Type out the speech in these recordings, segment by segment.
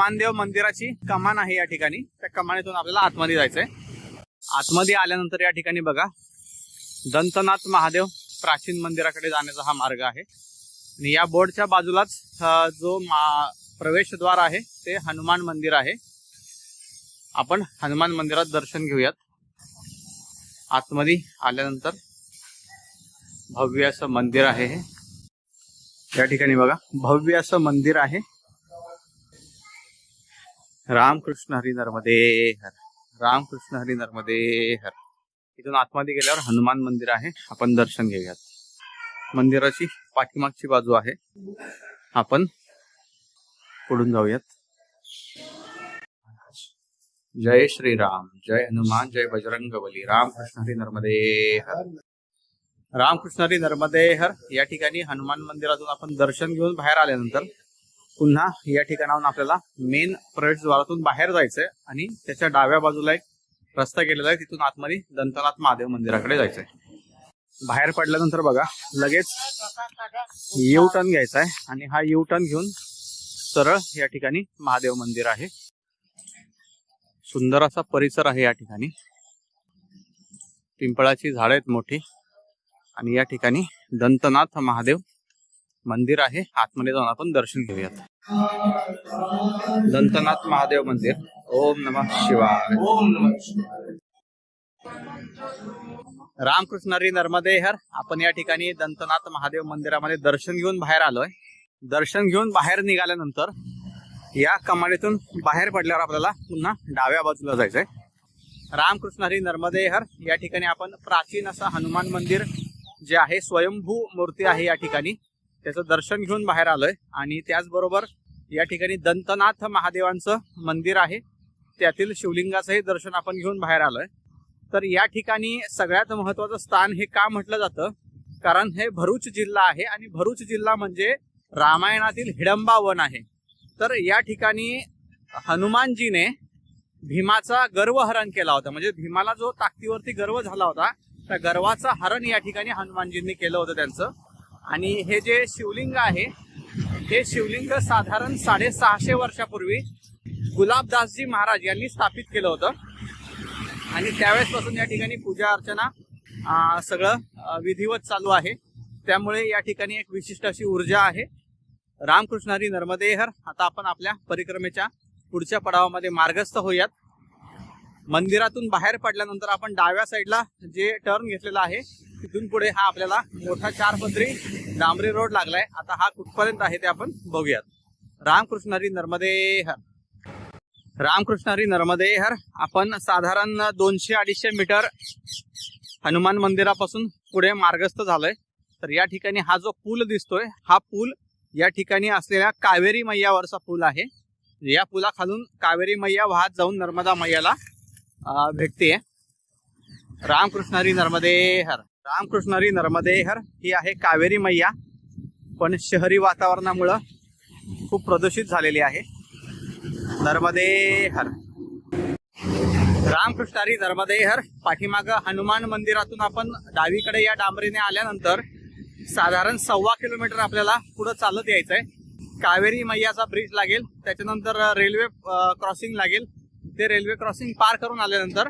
हनुमानदेव मंदिराची कमान आहे या ठिकाणी. त्या कमानीतून आपल्याला आतमध्ये जायचंय. आतमध्ये आल्यानंतर या ठिकाणी बघा दंतनाथ महादेव प्राचीन मंदिराकडे जाण्याचा हा मार्ग आहे. आणि या बोर्डच्या बाजूलाच जो प्रवेशद्वार आहे ते हनुमान मंदिर आहे. आपण हनुमान मंदिरात दर्शन घेऊयात. आतमध्ये आल्यानंतर भव्य असं मंदिर आहे हे. या ठिकाणी बघा भव्य असं मंदिर आहे. रामकृष्ण हरी नर्मदे हर. रामकृष्ण हरी नर्मदे हर. इथून आतमध्ये गेल्यावर हनुमान मंदिर आहे. आपण दर्शन घेऊयात. मंदिराची पाठीमागची बाजू आहे. आपण पुढून जाऊयात. जय श्रीराम. जय हनुमान. जय बजरंग बली रामकृष्ण हरी नर्मदे हर. रामकृष्ण हरी नर्मदे हर. या ठिकाणी हनुमान मंदिरातून आपण दर्शन घेऊन बाहेर आल्यानंतर पुन्हा या ठिकाणाहून आपल्याला मेन प्रवेशद्वारातून बाहेर जायचंय आणि त्याच्या डाव्या बाजूला एक रस्ता गेलेला आहे तिथून आतमध्ये दंतनाथ महादेव मंदिराकडे जायचंय. बाहेर पडल्यानंतर बघा लगेच यू टर्न घ्यायचा आहे आणि हा यू टर्न घेऊन सरळ या ठिकाणी महादेव मंदिर आहे. सुंदर असा परिसर आहे या ठिकाणी. पिंपळाची झाडं आहेत मोठी आणि या ठिकाणी दंतनाथ महादेव मंदिर आहे. आतमध्ये जाऊन आपण दर्शन घेऊयात. दंतनाथ महादेव मंदिर. ओम नमः शिवाय. ओम नमः रामकृष्ण हरी नर्मदे हर. आपण या ठिकाणी दंतनाथ महादेव मंदिरामध्ये दर्शन घेऊन बाहेर आलोय. दर्शन घेऊन बाहेर निघाल्यानंतर या कमाडीतून बाहेर पडल्यावर आपल्याला पुन्हा डाव्या बाजूला जायचंय. रामकृष्ण हरी नर्मदे हर. या ठिकाणी आपण प्राचीन असं हनुमान मंदिर जे आहे स्वयंभू मूर्ती आहे या ठिकाणी. त्याचं दर्शन घेऊन बाहेर आलोय. आणि त्याचबरोबर या ठिकाणी दंतनाथ महादेवांचं मंदिर आहे. त्यातील शिवलिंगाचंही दर्शन आपण घेऊन बाहेर आलोय. तर या ठिकाणी सगळ्यात महत्वाचं स्थान हे का म्हटलं जातं? कारण हे भरूच जिल्हा आहे आणि भरूच जिल्हा म्हणजे रामायणातील हिडंबा वन आहे. तर या ठिकाणी हनुमानजीने भीमाचा गर्व हरण केला होता. म्हणजे भीमाला जो ताकदीवरती गर्व झाला होता त्या गर्वाचं हरण या ठिकाणी हनुमानजींनी केलं होतं त्यांचं. आणि हे जे शिवलिंग आहे हे शिवलिंग साधारण साडेसहाशे वर्षापूर्वी गुलाबदासजी महाराज यांनी स्थापित केलं होतं. आणि त्यावेळेसपासून या ठिकाणी पूजा अर्चना सगळं विधिवत चालू आहे. त्यामुळे या ठिकाणी एक विशिष्ट अशी ऊर्जा आहे. रामकृष्णारी नर्मदेहर आता आपण आपल्या परिक्रमेच्या पुढच्या पडावामध्ये मार्गस्थ होऊयात. मंदिरातून बाहेर पडल्यानंतर आपण डाव्या साईडला जे टर्न घेतलेला आहे तिथून पुढे हा आपल्याला मोठा चार पदरी डांबरी रोड लागलाय. आता हा कुठपर्यंत आहे ते आपण बघूयात. रामकृष्ण हरी नर्मदेहर रामकृष्ण हरी नर्मदेहर आपण साधारण दोनशे अडीचशे मीटर हनुमान मंदिरापासून पुढे मार्गस्थ झालोय. तर या ठिकाणी हा जो पूल दिसतोय हा पूल या ठिकाणी असलेल्या कावेरी मैयावरचा पूल आहे. या पुलाखालून कावेरी मैया वाहत जाऊन नर्मदा मैयाला भेटते भेटते रामकृष्ण हरी. रामकृष्णरी नर्मदेहर ही आहे कावेरी मैया. पण शहरी वातावरणामुळं खूप प्रदूषित झालेली आहे. नर्मदेहर रामकृष्णारी नर्मदेहर पाठीमागं हनुमान मंदिरातून आपण डावीकडे या डांबरीने आल्यानंतर साधारण सव्वा किलोमीटर आपल्याला पुढं चालत यायचं आहे कावेरी मैयाचा ब्रिज लागेल. त्याच्यानंतर रेल्वे क्रॉसिंग लागेल. ते रेल्वे क्रॉसिंग पार करून आल्यानंतर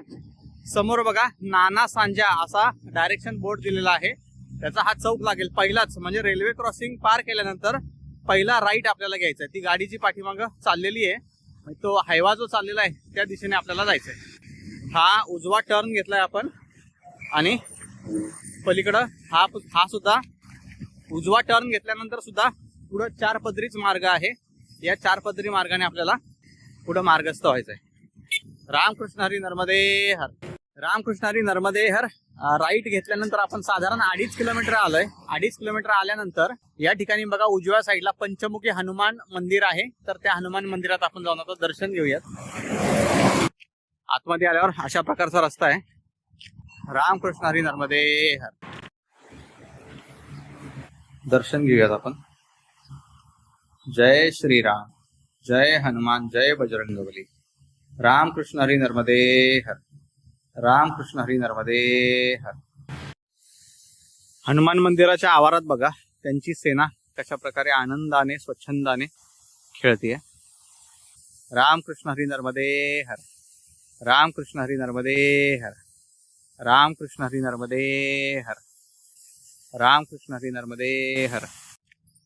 समोर बघा नाना सांजा असा डायरेक्शन बोर्ड दिलेला आहे. त्याचा हा चौक लागेल पहिलाच. म्हणजे रेल्वे क्रॉसिंग पार केल्यानंतर पहिला राईट आपल्याला घ्यायचा आहे. ती गाडीची पाठीमागं चाललेली आहे. तो हायवा जो चाललेला आहे त्या दिशेने आपल्याला जायचंय. हा उजवा टर्न घेतलाय आपण. आणि पलीकडं हा हा सुद्धा उजवा टर्न घेतल्यानंतर सुद्धा पुढं चार पदरीच मार्ग आहे. या चार पदरी मार्गाने आपल्याला पुढं मार्गस्थ व्हायचंय. रामकृष्ण हरी नर्मदे हर. रामकृष्ण हरी नर्मदे हर राईट घेतल्यानंतर आपण साधारण अडीच किलोमीटर आलोय. अडीच किलोमीटर आल्यानंतर या ठिकाणी बघा उजव्या साईडला पंचमुखी हनुमान मंदिर आहे. तर त्या हनुमान मंदिरात आपण जाऊन आता दर्शन घेऊयात. आतमध्ये आल्यावर अशा प्रकारचा रस्ता आहे. रामकृष्ण हरी नर्मदे हर. दर्शन घेऊयात आपण. जय श्रीराम. जय हनुमान. जय बजरंगबली. रामकृष्ण हरी नर्मदे हर. रामकृष्ण हरी नर्मदे हर. हनुमान मंदिराच्या आवारात बघा त्यांची सेना कशा प्रकारे आनंदाने स्वच्छंदाने खेळतीये. रामकृष्ण हरी नर्मदे हर. रामकृष्ण हरी नर्मदे हर. रामकृष्ण हरी नर्मदे हर. रामकृष्ण हरी नर्मदे हर.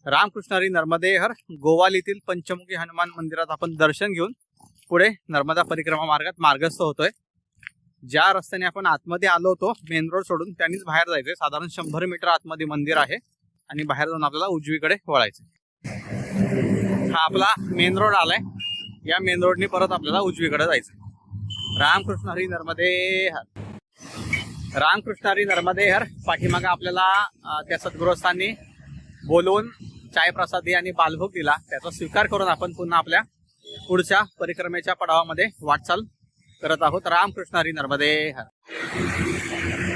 रामकृष्ण हरी नर्मदे हर. गोवाल येथील पंचमुखी हनुमान मंदिरात आपण दर्शन घेऊन पुढे नर्मदा परिक्रमा मार्गात मार्गस्थ होतोय. ज्या रस्त्याने आपण आतमध्ये आलो होतो मेन रोड सोडून त्यांनीच बाहेर जायचंय. साधारण शंभर मीटर आतमध्ये मंदिर आहे आणि बाहेर जाऊन आपल्याला उजवीकडे वळायचं हा आपला मेन रोड आलाय. या मेन रोडने परत आपल्याला उजवीकडे जायचं रामकृष्ण हरी नर्मदे हर. रामकृष्ण हरी नर्मदे हर. पाठीमागे आपल्याला त्या सद्गृहस्थांनी बोलवून चाय प्रसादी आणि बालभोग दिला. त्याचा स्वीकार करून आपण पुन्हा आपल्या पुढच्या परिक्रमेच्या पडावामध्ये वाटचाल करत आहोत. रामकृष्ण हरी नर्मदे हर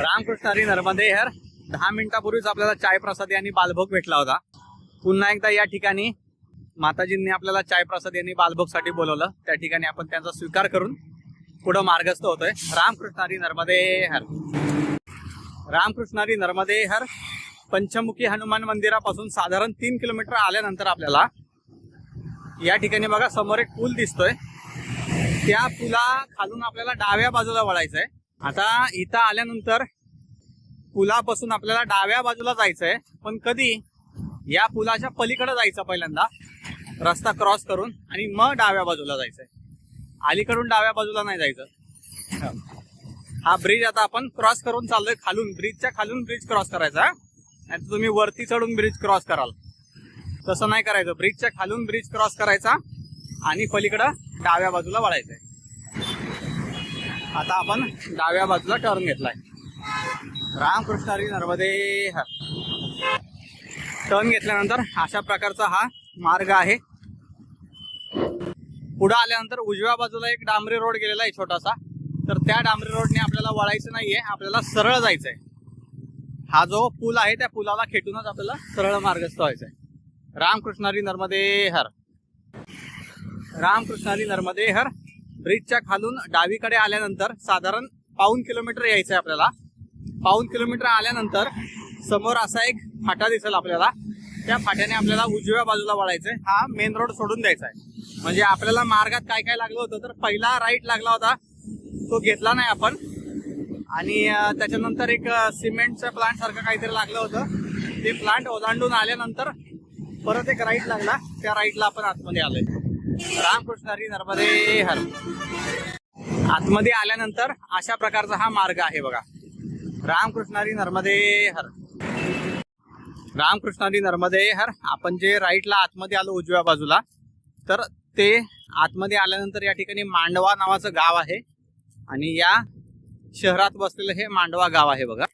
रामकृष्ण हरी नर्मदे हर दहा मिनिटापूर्वीच आपल्याला चाय प्रसादी आणि बालभोग भेटला होता. पुन्हा एकदा या ठिकाणी माताजींनी आपल्याला चाय प्रसादी आणि बालभोगसाठी बोलवलं. त्या ठिकाणी आपण त्यांचा स्वीकार करून पुढं मार्गस्थ होतोय. रामकृष्ण हरी नर्मदे हर रामकृष्ण हरी नर्मदे हर पंचमुखी हनुमान मंदिरापासून साधारण तीन किलोमीटर आल्यानंतर आपल्याला या ठिकाणी बघा समोर एक पूल दिसतोय. त्या पुला खालून आपल्याला डाव्या बाजूला वळायचंय. आता इथं आल्यानंतर पुलापासून आपल्याला डाव्या बाजूला जायचंय. पण कधी? या पुलाच्या पलीकडे जायचं पहिल्यांदा. रस्ता क्रॉस करून आणि मग डाव्या बाजूला जायचंय. अलीकडून डाव्या बाजूला नाही जायचं. हा ब्रिज आता आपण क्रॉस करून चाललोय खालून. ब्रिजच्या खालून ब्रिज क्रॉस करायचा आणि तुम्ही वरती चढून ब्रिज क्रॉस कराल. तसं नाही करायचं. ब्रिजच्या खालून ब्रिज क्रॉस करायचा. आणि पलीकडं डाव्या बाजूला वळायचं आहे आता आपण डाव्या बाजूला टर्न घेतलाय. रामकृष्ण हरी नर्मदे हर. टर्न घेतल्यानंतर अशा प्रकारचा हा मार्ग आहे. पुढे आल्यानंतर उजव्या बाजूला एक डांबरी रोड गेलेला आहे छोटासा. तर त्या डांबरी रोडने आपल्याला वळायचं नाहीये आपल्याला सरळ जायचं आहे हा जो पूल आहे त्या पुलाला खेटूनच आपल्याला सरळ मार्गस्थ व्हायचंय. रामकृष्ण हरी नर्मदे हर. रामकृष्ण आणि नर्मदे हर ब्रिजच्या खालून डावीकडे आल्यानंतर साधारण पाऊन किलोमीटर यायचं आहे आपल्याला. पाऊन किलोमीटर आल्यानंतर समोर असा एक फाटा दिसेल आपल्याला. त्या फाट्याने आपल्याला उजव्या बाजूला वळायचंय. हा मेन रोड सोडून द्यायचा आहे म्हणजे आपल्याला मार्गात काय काय लागलं होतं तर पहिला राईट लागला होता. तो घेतला नाही आपण. आणि त्याच्यानंतर एक सिमेंटचं प्लांट सारखं काहीतरी लागलं होतं. ते प्लांट ओलांडून आल्यानंतर परत एक राईट लागला. त्या राईटला आपण आतमध्ये आलोय. रामकृष्ण हरी नर्मदे हर आतमध्ये आल्यानंतर अशा प्रकारचा हा मार्ग आहे बघा. रामकृष्ण हरी नर्मदे हर. रामकृष्ण हरी नर्मदे हर. आपण जे राईटला आतमध्ये आलो उजव्या बाजूला तर ते आतमध्ये आल्यानंतर या ठिकाणी मांडवा नावाचं गाव आहे. आणि या शहरात बसलेलं हे मांडवा गाव आहे बघा.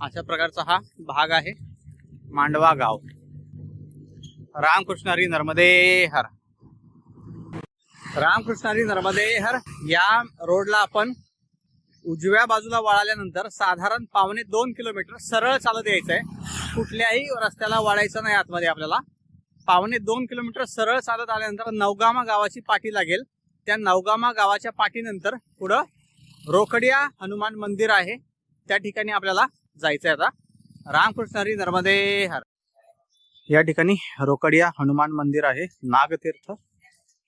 अशा प्रकारचा हा भाग आहे मांडवा गाव. रामकृष्ण हरी नर्मदे हर. रामकृष्ण हरी नर्मदे हर. या रोडला आपण उजव्या बाजूला वळाल्यानंतर साधारण पावणे दोन किलोमीटर सरळ चालत यायचंय. कुठल्याही रस्त्याला वळायचं नाही आतमध्ये आपल्याला. पावणे दोन किलोमीटर सरळ चालत आल्यानंतर नवगामा गावाची पाठी लागेल. त्या नवगामा गावाच्या पाठीनंतर पुढं रोकडिया हनुमान मंदिर आहे. त्या ठिकाणी आपल्याला जायचं आहे आता. रामकृष्ण हरी नर्मदे हर. या ठिकाणी रोकडिया हनुमान मंदिर आहे. नागतीर्थ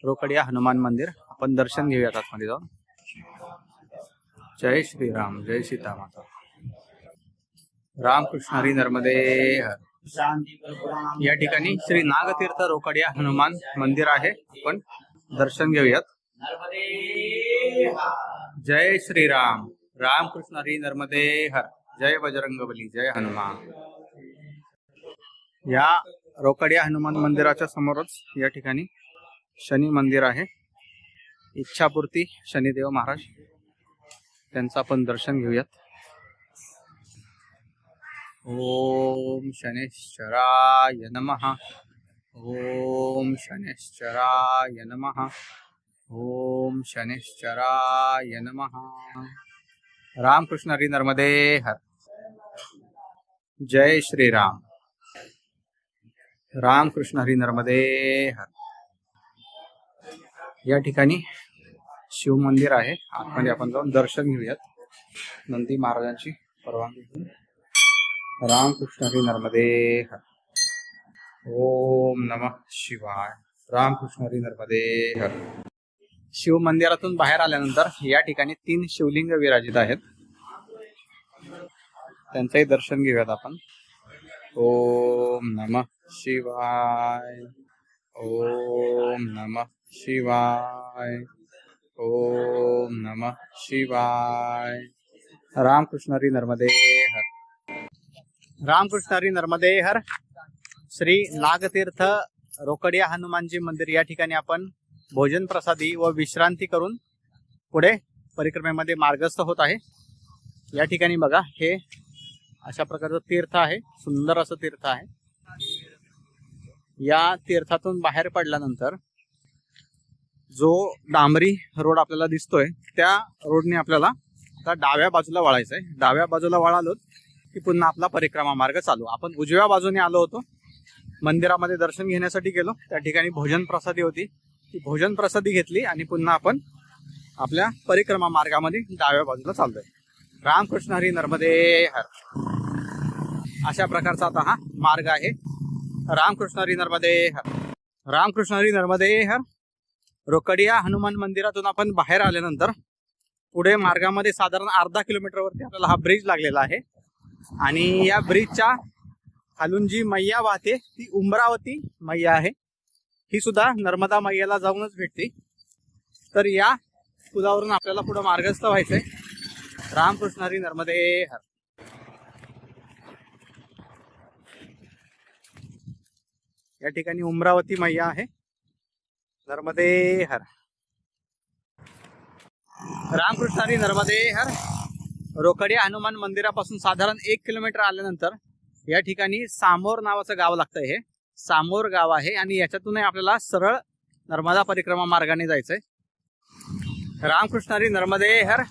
रोकडिया हनुमान मंदिर. आपण दर्शन घेऊयात आतमध्ये जाऊन. जय श्रीराम जय सीतामाता. रामकृष्ण हरी नर्मदे या ठिकाणी श्री नागतीर्थ रोकडिया हनुमान मंदिर आहे. आपण दर्शन घेऊयात. जय श्रीराम रामकृष्ण हरी नर्मदे हर. जय बजरंगबली जय हनुमान. या रोकडिया हनुमान मंदिराच्या समोरच या ठिकाणी शनी मंदिर आहे. इच्छापूर्ती शनिदेव महाराज त्यांचं आपण दर्शन घेऊयात. ओम शनेश्वराय नमः. ओम शनेश्वराय नमः. ओम शनेश्वराय नमः. रामकृष्ण हरी नर्मदे हर. जय श्रीराम. रामकृष्ण हरी नर्मदे या ठिकाणी शिव मंदिर आहे. आतमध्ये आपण जाऊन दर्शन घेऊयात. नंदी महाराजांची परवानगी घेऊन. रामकृष्ण हरी नर्मदे ओम नमः शिवाय. रामकृष्ण हरी नर्मदे हर शिव मंदिरातून बाहेर आल्यानंतर या ठिकाणी तीन शिवलिंग विराजित आहेत. त्यांचंही दर्शन घेऊयात आपण. ओम नम शिवाय। ओम नम शिवाय। ओम नम शिवाय। रामकृष्णरी नर्मदे हर। रामकृष्णरी नर्मदे हर। श्री नागतीर्थ रोकडिया हनुमानजी मंदिर या ठिकाणी आपण भोजन प्रसादी व विश्रांती करून पुढे परिक्रमेमध्ये मार्गस्थ होत आहे. या ठिकाणी बघा हे अशा प्रकारचं तीर्थ आहे. सुंदर असं तीर्थ आहे. या तीर्थातून बाहेर पडल्यानंतर जो डांबरी रोड आपल्याला दिसतोय त्या रोडने आपल्याला आता डाव्या बाजूला वळायचं आहे डाव्या बाजूला वळालो की पुन्हा आपला परिक्रमा मार्ग चालू. आपण उजव्या बाजूने आलो होतो. मंदिरामध्ये दर्शन घेण्यासाठी गेलो. त्या ठिकाणी भोजन प्रसादी होती. ती भोजन प्रसादी घेतली आणि पुन्हा आपण आपल्या परिक्रमा मार्गामध्ये डाव्या बाजूला चाललोय. रामकृष्ण हरी नर्मदे हर. अशा प्रकारचा आता हा मार्ग आहे. रामकृष्ण हरी नर्मदे हर रामकृष्ण हरी नर्मदे हर रोकडिया हनुमान मंदिरातून आपण बाहेर आल्यानंतर पुढे मार्गामध्ये साधारण अर्धा किलोमीटरवरती आपल्याला हा ब्रिज लागलेला आहे. आणि या ब्रिजच्या खालून जी मैया वाहते ती उमरावती मैया आहे. ही सुद्धा नर्मदा मैयाला जाऊनच भेटते. तर या पुलावरून आपल्याला पुढे मार्गस्थ व्हायचंय. रामकृष्ण हरी नर्मदे हर या ठिकाणी उमरावती मैया आहे. नर्मदे हर. रामकृष्ण हरी नर्मदे हर. रोकडिया हनुमान मंदिरापासून साधारण एक किलोमीटर आल्यानंतर या ठिकाणी सामोर नावाचं गाव लागतं हे. सामोर गाव आहे आणि याच्यातूनही आपल्याला सरळ नर्मदा परिक्रमा मार्गाने जायचंय. रामकृष्ण हरी नर्मदे हर.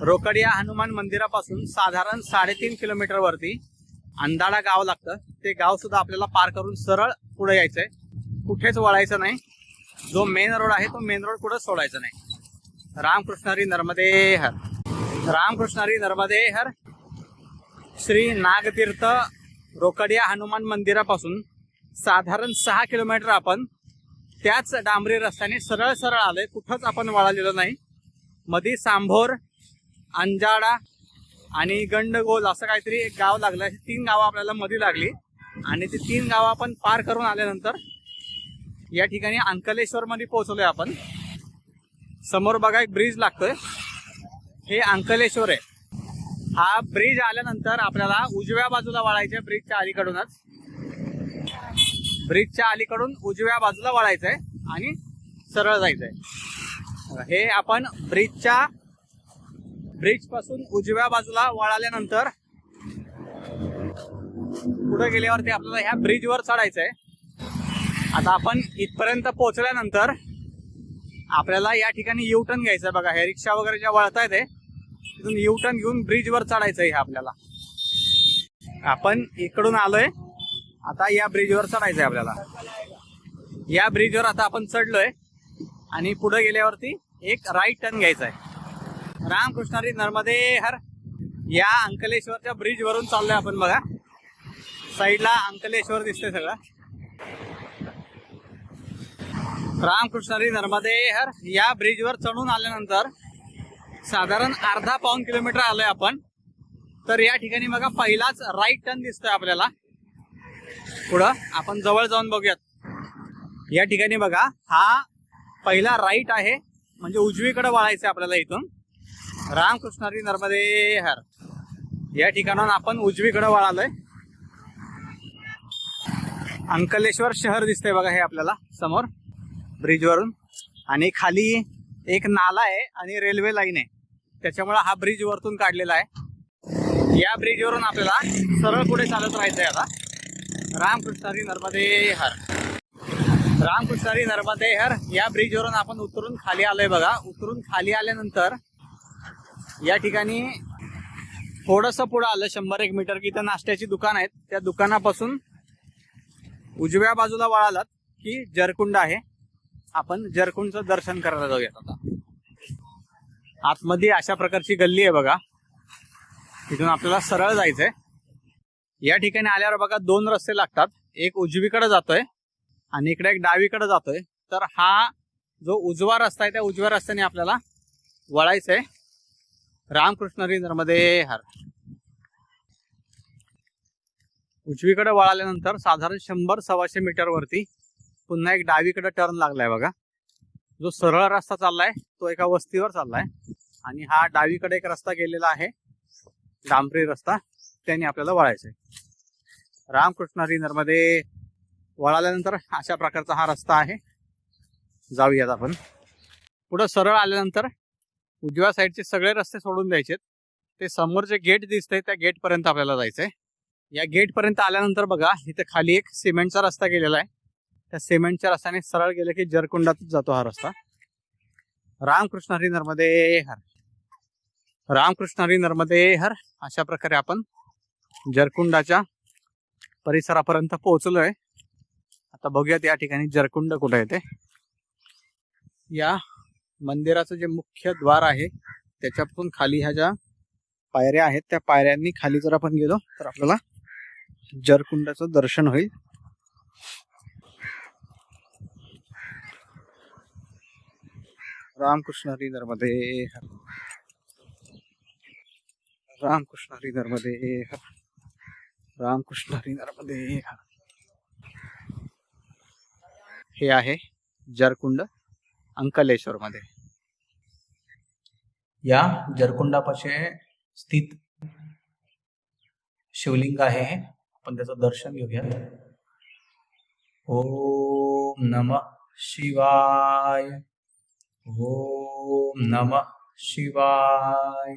रोकडिया हनुमान मंदिरापासून साधारण साडेतीन किलोमीटर अंधाडा गाव लागतं. ते गाव सुद्धा आपल्याला पार करून सरळ पुढे यायचंय. कुठेच वळायचं नाही. जो मेन रोड आहे तो मेन रोड कुठं सोडायचा नाही. रामकृष्णारी नर्मदे हर रामकृष्णारी नर्मदे हर श्री नागतीर्थ रोकडिया हनुमान मंदिरापासून साधारण सहा किलोमीटर आपण त्याच डांबरी रस्त्याने सरळ सरळ आलोय. कुठंच आपण वळालेलो नाही. मधी सांभोर अंजाडा आणि गंडगोल असं काहीतरी एक गाव लागलं. अशी तीन गावं आपल्याला मध्ये लागली. आणि ती तीन गावं आपण पार करून आल्यानंतर या ठिकाणी अंकलेश्वरमध्ये पोहोचलोय आपण. समोर बघा एक ब्रिज लागतोय. हे अंकलेश्वर आहे. हा ब्रिज आल्यानंतर आपल्याला उजव्या बाजूला वळायचंय ब्रिजच्या अलीकडूनच. ब्रिजच्या अलीकडून उजव्या बाजूला वळायचंय आणि सरळ जायचंय. हे आपण ब्रिजच्या ब्रिजपासून उजव्या बाजूला वळाल्यानंतर पुढे गेल्यावरती आपल्याला ह्या ब्रिजवर चढायचंय. आता आपण इथपर्यंत पोहोचल्यानंतर आपल्याला या ठिकाणी यू टर्न घ्यायचं बघा. हे रिक्षा वगैरे ज्या वळतायत ते तिथून यू टर्न घेऊन ब्रिजवर चढायचं आहे आपल्याला. आपण इकडून आलोय. आता या ब्रिजवर चढायचंय आपल्याला. या ब्रिजवर आता आपण चढलोय आणि पुढे गेल्यावरती एक राईट टर्न घ्यायचा आहे रामकृष्णारी नर्मदे हर. या अंकलेश्वरच्या ब्रिज वरून चाललोय आपण बघा. साईडला अंकलेश्वर दिसते सगळं. रामकृष्णारी नर्मदे हर. या ब्रिजवर चढून आल्यानंतर साधारण अर्धा पाऊन किलोमीटर आलोय आपण. तर या ठिकाणी बघा पहिलाच राईट टर्न दिसतोय आपल्याला. पुढं आपण जवळ जाऊन बघूयात. या ठिकाणी बघा हा पहिला राईट आहे. म्हणजे उजवीकडे वळायचं आपल्याला इथून. रामकृष्णारी नर्मदे हर. या ठिकाणाहून आपण उजवीकडे वळालोय. अंकलेश्वर शहर दिसतंय बघा हे आपल्याला समोर ब्रिजवरून. आणि खाली एक नाला आहे आणि रेल्वे लाईन आहे. त्याच्यामुळे हा ब्रिज वरतून काढलेला आहे. या ब्रिजवरून आपल्याला सरळ पुढे चालत राहायचंय आता. रामकृष्णारी नर्मदे हर. रामकृष्णारी नर्मदे हर. या ब्रिजवरून आपण उतरून खाली आलोय बघा. उतरून खाली आल्यानंतर या ठिकाणी थोडंसं पुढं आलं शंभर एक मीटर की इथं नाश्त्याची दुकान आहेत. त्या दुकानापासून उजव्या बाजूला वळालात की जरकुंड आहे. आपण जरकुंडचं दर्शन करायला जाऊयात आता. आतमध्ये अशा प्रकारची गल्ली आहे बघा. तिथून आपल्याला सरळ जायचंय. या ठिकाणी आल्यावर बघा दोन रस्ते लागतात. एक उजवीकडे जातोय आणि इकडे एक डावीकडे जातोय. तर हा जो उजवा रस्ता आहे त्या उजव्या रस्त्याने आपल्याला वळायचंय. रामकृष्णरी नर्मदे हर. उजवीकडे वळाल्यानंतर साधारण शंभर सव्वाशे मीटरवरती पुन्हा एक डावीकडे टर्न लागलाय बघा. जो सरळ रस्ता चाललाय तो एका वस्तीवर चाललाय. आणि हा डावीकडे एक रस्ता गेलेला आहे. डांबरी रस्ता. त्याने आपल्याला वळायचंय रामकृष्ण हरी नर्मदे वळाल्यानंतर अशा प्रकारचा हा रस्ता आहे. जाऊयात आपण. पुढं सरळ आल्यानंतर उजव्या साईडचे सगळे रस्ते सोडून द्यायचे ते समोर जे गेट दिसतंय त्या गेट पर्यंत आपल्याला जायचंय. या गेट पर्यंत आल्यानंतर बघा इथे खाली एक सिमेंटचा रस्ता गेलेला आहे. त्या सिमेंटच्या रस्त्याने सरळ गेलं की जरकुंडातच जातो हा रस्ता. रामकृष्ण हरी नर्मदे हर. रामकृष्ण हरी नर्मदे हर. अशा प्रकारे आपण जरकुंडाच्या परिसरापर्यंत पोहोचलोय. आता बघूयात या ठिकाणी जरकुंड कुठे येते या मंदिराचं जे मुख्य द्वार आहे त्याच्यातून खाली ह्या ज्या पायऱ्या आहेत त्या पायऱ्यांनी खाली जर आपण गेलो तर आपल्याला जरकुंडाचं दर्शन होईल. रामकृष्ण हरी नर्मदे रामकृष्ण हरी नर्मदे रामकृष्ण हरी नर्मदे हे आहे जरकुंड. अंकलेश्वर मध्ये या जरकुंडापाशी स्थित शिवलिंग आहे. आपण त्याचं दर्शन घेऊयात. ओम नम शिवाय. ओम नम शिवाय.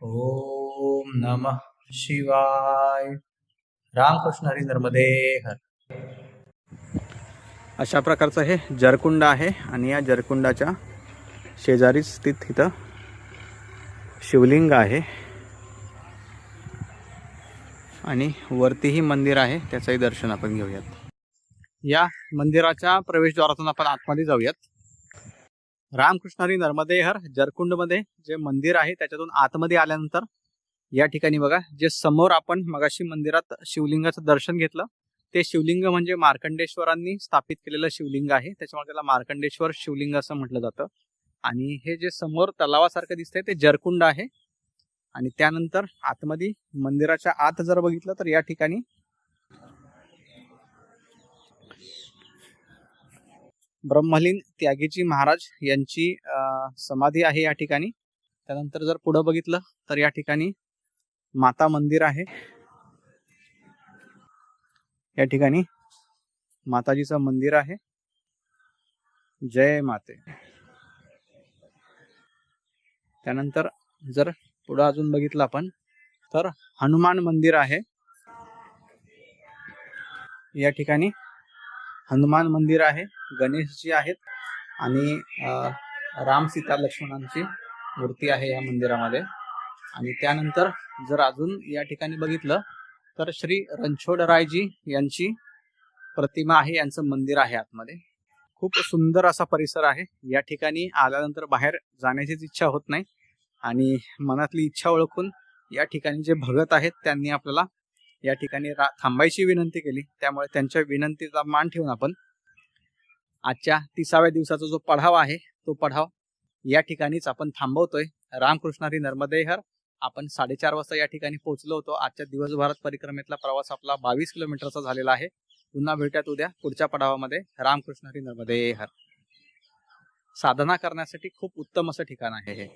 ओम नम शिवाय. रामकृष्ण हरी नर्मदे हर. अशा प्रकारचं हे जरकुंड आहे आणि या जरकुंडाच्या शेजारी स्थित इथं शिवलिंग आहे. आणि वरतीही मंदिर आहे त्याचंही दर्शन आपण घेऊयात. या मंदिराच्या प्रवेशद्वारातून आपण आतमध्ये जाऊयात. रामकृष्णारी नर्मदेहर जरकुंडमध्ये जे मंदिर आहे त्याच्यातून आतमध्ये आल्यानंतर या ठिकाणी बघा जे समोर आपण मगाशी मंदिरात शिवलिंगाचं दर्शन घेतलं ते शिवलिंग म्हणजे मार्कंडेश्वरांनी स्थापित केलेलं शिवलिंग आहे. त्याच्यामुळे त्याला मार्कंडेश्वर शिवलिंग असं म्हटलं जातं. आणि हे जे समोर तलावासारखं दिसतंय ते जरकुंड आहे. आणि त्यानंतर आतमध्ये मंदिराच्या आत जर बघितलं तर या ठिकाणी ब्रह्मलीन त्यागीजी महाराज यांची समाधी आहे या ठिकाणी. त्यानंतर जर पुढं बघितलं तर या ठिकाणी माता मंदिर आहे. या ठिकाणी माताजीचं मंदिर आहे. जय माते. त्यानंतर जर पुढं अजून बघितलं आपण तर हनुमान मंदिर आहे. या ठिकाणी हनुमान मंदिर आहे. गणेशजी आहेत आणि राम सीता लक्ष्मणांची मूर्ती आहे या मंदिरामध्ये. आणि त्यानंतर जर अजून या ठिकाणी बघितलं तर श्री रणछोडरायजी यांची प्रतिमा आहे यांचं मंदिर आहे आतमध्ये. खूप सुंदर असा परिसर आहे. या ठिकाणी आल्यानंतर बाहेर जाण्याचीच इच्छा होत नाही आणि मनातली इच्छा ओळखून या ठिकाणी जे भगत आहेत त्यांनी आपल्याला या ठिकाणी रा- थांबायची विनंती केली. त्यामुळे त्यांच्या विनंतीचा मान ठेवून आपण आजच्या तिसाव्या दिवसाचा जो पढाव आहे तो पढाव या ठिकाणीच आपण थांबवतोय. रामकृष्णारी नर्मदेहर. आपण साडेचार वाजता या ठिकाणी पोहोचलो होतो. आजच्या दिवसभरात परिक्रमेतला प्रवास आपला बावीस किलोमीटरचा झालेला आहे. पुन्हा भेटूयात उद्या पुढच्या पडावामध्ये. रामकृष्ण हरी नर्मदे हर. साधना करण्यासाठी खूप उत्तम असं ठिकाण आहे हे.